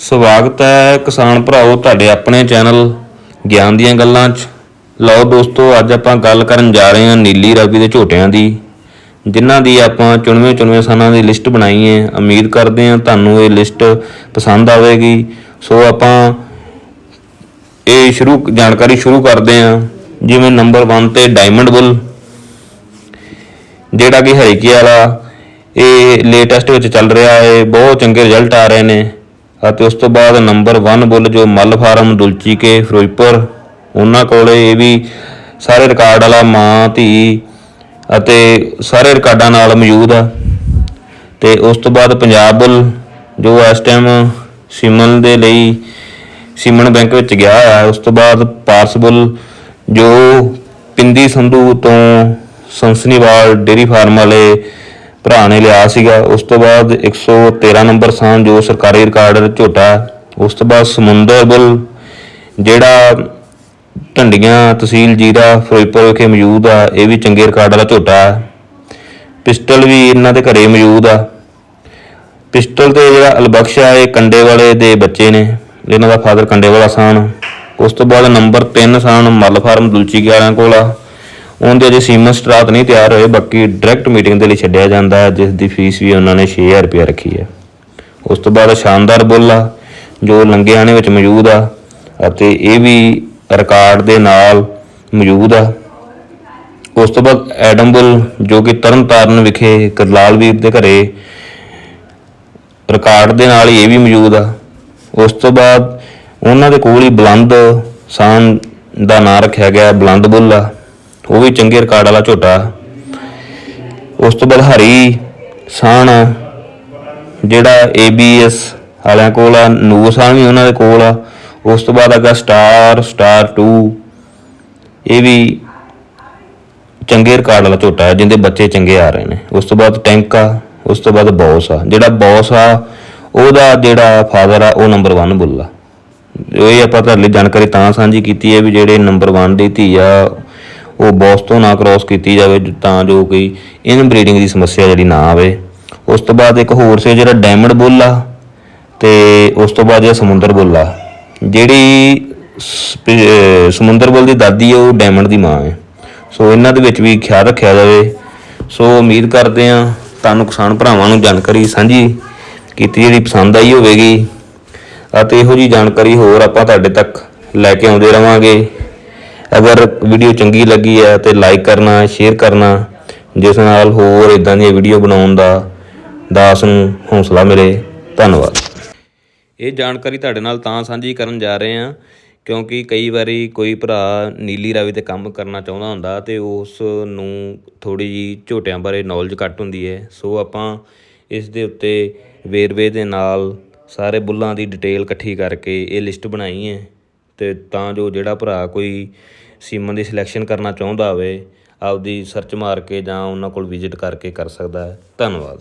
ਸਵਾਗਤ ਹੈ ਕਿਸਾਨ ਭਰਾਓ ਤੁਹਾਡੇ ਆਪਣੇ ਚੈਨਲ ਗਿਆਨ ਦੀਆਂ ਗੱਲਾਂ 'ਚ। ਲਓ ਦੋਸਤੋ, ਅੱਜ ਆਪਾਂ ਗੱਲ ਕਰਨ ਜਾ ਰਹੇ ਹਾਂ ਨੀਲੀ ਰਾਵੀ ਦੇ ਝੋਟਿਆਂ ਦੀ, ਜਿਨ੍ਹਾਂ ਦੀ ਆਪਾਂ ਚੁਣਵੇਂ ਚੁਣਵੇਂ ਸਾਨਾਂ ਦੀ ਲਿਸਟ ਬਣਾਈ ਹੈ। ਉਮੀਦ ਕਰਦੇ ਹਾਂ ਤੁਹਾਨੂੰ ਇਹ ਲਿਸਟ ਪਸੰਦ ਆਵੇਗੀ। ਸੋ ਆਪਾਂ ਇਹ ਸ਼ੁਰੂ, ਜਾਣਕਾਰੀ ਸ਼ੁਰੂ ਕਰਦੇ ਹਾਂ। ਜਿਵੇਂ ਨੰਬਰ 1 ਤੇ ਡਾਇਮੰਡ ਬੁੱਲ, ਜਿਹੜਾ ਕਿ ਹਰੀਕੇ ਵਾਲਾ, ਇਹ ਲੇਟੈਸਟ ਵਿੱਚ ਚੱਲ ਰਿਹਾ ਹੈ। ਬਹੁਤ ਚੰਗੇ ਰਿਜ਼ਲਟ ਆ ਰਹੇ ਨੇ। ਅਤੇ ਉਸ ਤੋਂ ਬਾਅਦ ਨੰਬਰ 1 ਬੁੱਲ ਜੋ ਮੱਲ ਫਾਰਮ ਦੁਲਚੀ ਕੇ ਫਿਰੋਜ਼ਪੁਰ, ਉਹਨਾਂ ਕੋਲੇ ਇਹ ਵੀ ਸਾਰੇ ਰਿਕਾਰਡ ਵਾਲਾ ਮਾਂ, ਧੀ ਅਤੇ ਸਾਰੇ ਰਿਕਾਰਡਾਂ ਨਾਲ ਮੌਜੂਦ ਆ। ਤੇ ਉਸ ਤੋਂ ਬਾਅਦ ਪੰਜਾਬ ਬੁੱਲ ਜੋ ਇਸ ਟਾਈਮ ਸਿਮਨ ਦੇ ਲਈ ਸਿਮਨ ਬੈਂਕ ਵਿੱਚ ਗਿਆ ਹੈ ਉਸ ਤੋਂ ਬਾਅਦ ਪਾਰਸ ਬੁੱਲ ਜੋ ਪਿੰਦੀ ਸੰਧੂ ਤੋਂ ਸੰਸਨੀਵਾਲ ਡੇਰੀ ਫਾਰਮ ਵਾਲੇ ਭਰਾ ਨੇ ਲਿਆ ਸੀਗਾ। ਉਸ ਤੋਂ ਬਾਅਦ 113 ਨੰਬਰ ਸਾਨ ਜੋ ਸਰਕਾਰੀ ਰਿਕਾਰਡ ਝੋਟਾ ਹੈ। ਉਸ ਤੋਂ ਬਾਅਦ ਸਮੁੰਦਰ ਬੁੱਲ, ਜਿਹੜਾ ਢੰਡੀਆਂ ਤਹਿਸੀਲ ਜੀਰਾ, ਫਿਰੋਜ਼ਪੁਰ ਵਿਖੇ ਮੌਜੂਦ ਆ, ਇਹ ਵੀ ਚੰਗੇ ਰਿਕਾਰਡ ਵਾਲਾ ਝੋਟਾ ਹੈ। ਪਿਸਟਲ ਵੀ ਇਹਨਾਂ ਦੇ ਘਰੇ ਮੌਜੂਦ ਆ। ਪਿਸਟਲ ਤੇ ਜਿਹੜਾ ਅਲਬਖਸ਼ ਆ, ਇਹ ਕੰਡੇ ਵਾਲੇ ਦੇ ਬੱਚੇ ਨੇ। ਇਹਨਾਂ ਦਾ ਫਾਦਰ ਕੰਡੇ ਵਾਲਾ ਸਾਨ ਉਸ ਤੋਂ ਬਾਅਦ ਨੰਬਰ 3 ਸਾਨ ਮੱਲ ਫਾਰਮ, ਦੁਲਚੀ ਕੇ ਵਾਲਿਆਂ ਕੋਲ ਆ। ਉਹਦੇ ਅਜੇ ਸੀਮਨ ਸਟਰਾਤ ਨਹੀਂ ਤਿਆਰ ਹੋਏ, ਬਾਕੀ ਡਾਇਰੈਕਟ ਮੀਟਿੰਗ ਦੇ ਲਈ ਛੱਡਿਆ ਜਾਂਦਾ ਹੈ, ਜਿਸ ਦੀ ਫੀਸ ਵੀ ਉਹਨਾਂ ਨੇ 6000 ਰੁਪਏ ਰੱਖੀ ਹੈ। ਉਸ ਤੋਂ ਬਾਅਦ ਸ਼ਾਨਦਾਰ ਬੁੱਲ ਆ, ਜੋ ਲੰਗਿਆਣੇ ਵਿੱਚ ਮੌਜੂਦ ਆ, ਅਤੇ ਇਹ ਵੀ ਰਿਕਾਰਡ ਦੇ ਨਾਲ ਮੌਜੂਦ ਆ। ਉਸ ਤੋਂ ਬਾਅਦ ਐਡਮ ਬੁੱਲ, ਜੋ ਕਿ ਤਰਨਤਾਰਨ ਵਿਖੇ ਕਰਲਾਲ ਵੀਰ ਦੇ ਘਰੇ ਰਿਕਾਰਡ ਦੇ ਨਾਲ ਹੀ ਇਹ ਵੀ ਮੌਜੂਦ ਆ। ਉਸ ਤੋਂ ਬਾਅਦ ਉਹਨਾਂ ਦੇ ਕੋਲ ਹੀ ਬਲੰਦ, ਸਾਨ ਦਾ ਨਾਂ ਰੱਖਿਆ ਗਿਆ ਬਲੰਦ ਬੁੱਲ ਆ। ਉਹ ਵੀ ਚੰਗੇ ਰਿਕਾਰਡ ਵਾਲਾ ਝੋਟਾ। ਉਸ ਤੋਂ ਬਾਅਦ ਹਰੀ ਸਾਨ ਆ, ਜਿਹੜਾ ABS ਵਾਲਿਆਂ ਕੋਲ ਆ ਨੂਰ ਸਾਨ ਵੀ ਉਹਨਾਂ ਦੇ ਕੋਲ ਆ। ਉਸ ਤੋਂ ਬਾਅਦ ਅਗਾ ਸਟਾਰ ਸਟਾਰ 2 ਇਹ ਵੀ ਚੰਗੇ ਰਿਕਾਰਡ ਵਾਲਾ ਝੋਟਾ ਹੈ ਜਿੰਦੇ ਬੱਚੇ ਚੰਗੇ ਆ ਰਹੇ ਨੇ। ਉਸ ਤੋਂ ਬਾਅਦ ਟੈਂਕ ਆ ਉਸ ਤੋਂ ਬਾਅਦ ਬੌਸ ਆ। ਜਿਹੜਾ ਬੌਸ ਆ ਉਹਦਾ ਜਿਹੜਾ ਫਾਦਰ ਆ ਉਹ ਨੰਬਰ 1 ਬੁੱਲਾ ਇਹ ਆਪਾਂ ਤੁਹਾਡੇ ਲਈ ਜਾਣਕਾਰੀ ਤਾਂ ਸਾਂਝੀ ਕੀਤੀ ਹੈ ਵੀ ਜਿਹੜੇ ਨੰਬਰ 1 ਦੀ ਧੀ ਆ ਉਹ ਬੌਸ ਤੋਂ ਨਾ ਕ੍ਰਾਸ ਕੀਤੀ ਜਾਵੇ ਤਾਂ ਜੋ ਕੋਈ ਇਨ ਬਰੀਡਿੰਗ ਦੀ ਸਮੱਸਿਆ ਜਿਹੜੀ ਨਾ ਆਵੇ। ਉਸ ਤੋਂ ਬਾਅਦ ਇੱਕ ਹੋਰ ਸੀ ਜਿਹੜਾ ਡਾਇਮੰਡ ਬੁੱਲ ਆ ਤੇ ਉਸ ਤੋਂ ਬਾਅਦ ਜਿਹੜਾ ਸਮੁੰਦਰ ਬੁੱਲ ਆ। ਜਿਹੜੀ ਸਮੁੰਦਰ ਬੁੱਲ ਦੀ ਦਾਦੀ ਹੈ ਉਹ ਡਾਇਮੰਡ ਦੀ ਮਾਂ ਹੈ। ਸੋ ਇਹਨਾਂ ਦੇ ਵਿੱਚ ਵੀ ਖਿਆਲ ਰੱਖਿਆ ਜਾਵੇ। ਸੋ ਉਮੀਦ ਕਰਦੇ ਹਾਂ ਤੁਹਾਨੂੰ ਕਿਸਾਨ ਭਰਾਵਾਂ ਨੂੰ ਜਾਣਕਾਰੀ ਸਾਂਝੀ ਕੀਤੀ ਜਿਹੜੀ ਪਸੰਦ ਆਈ ਹੋਵੇਗੀ। ਅਤੇ ਇਹੋ ਜੀ ਜਾਣਕਾਰੀ ਹੋਰ ਆਪਾਂ ਤੁਹਾਡੇ ਤੱਕ ਲੈ ਕੇ ਆਉਂਦੇ ਰਵਾਂਗੇ। ਅਗਰ ਵੀਡੀਓ ਚੰਗੀ ਲੱਗੀ ਹੈ ਤੇ ਲਾਈਕ ਕਰਨਾ ਸ਼ੇਅਰ ਕਰਨਾ, ਜਿਸ ਨਾਲ ਹੋਰ ਇਦਾਂ ਦੀਆਂ ਵੀਡੀਓ ਬਣਾਉਣ ਦਾ ਦਾਸ ਨੂੰ ਹੌਸਲਾ ਮਿਲੇ। ਧੰਨਵਾਦ। ਇਹ ਜਾਣਕਾਰੀ ਤੁਹਾਡੇ ਨਾਲ ਤਾਂ ਸਾਂਝੀ ਕਰਨ ਜਾ ਰਹੇ ਹਾਂ, ਕਿਉਂਕਿ ਕਈ ਵਾਰੀ ਕੋਈ ਭਰਾ ਨੀਲੀ ਰਾਵੀ ਤੇ ਕੰਮ ਕਰਨਾ ਚਾਹੁੰਦਾ ਹੁੰਦਾ ਤੇ ਉਸ ਨੂੰ ਥੋੜੀ ਜੀ ਝੋਟਿਆਂ ਬਾਰੇ ਨੌਲੇਜ ਘੱਟ ਹੁੰਦੀ ਹੈ। ਸੋ ਆਪਾਂ ਇਸ ਦੇ ਉੱਤੇ ਵੇਰਵੇ ਦੇ ਨਾਲ ਸਾਰੇ ਬੁੱਲਾਂ ਦੀ ਡਿਟੇਲ ਇਕੱਠੀ ਕਰਕੇ ਇਹ ਲਿਸਟ ਬਣਾਈ ਹੈ। ਅਤੇ ਤਾਂ ਜੋ ਜਿਹੜਾ ਭਰਾ ਕੋਈ ਸੀਮਨ ਦੀ ਸਿਲੈਕਸ਼ਨ ਕਰਨਾ ਚਾਹੁੰਦਾ ਹੋਵੇ, ਆਪਦੀ ਸਰਚ ਮਾਰ ਕੇ ਜਾਂ ਉਹਨਾਂ ਕੋਲ ਵਿਜ਼ਿਟ ਕਰਕੇ ਕਰ ਸਕਦਾ ਹੈ। ਧੰਨਵਾਦ।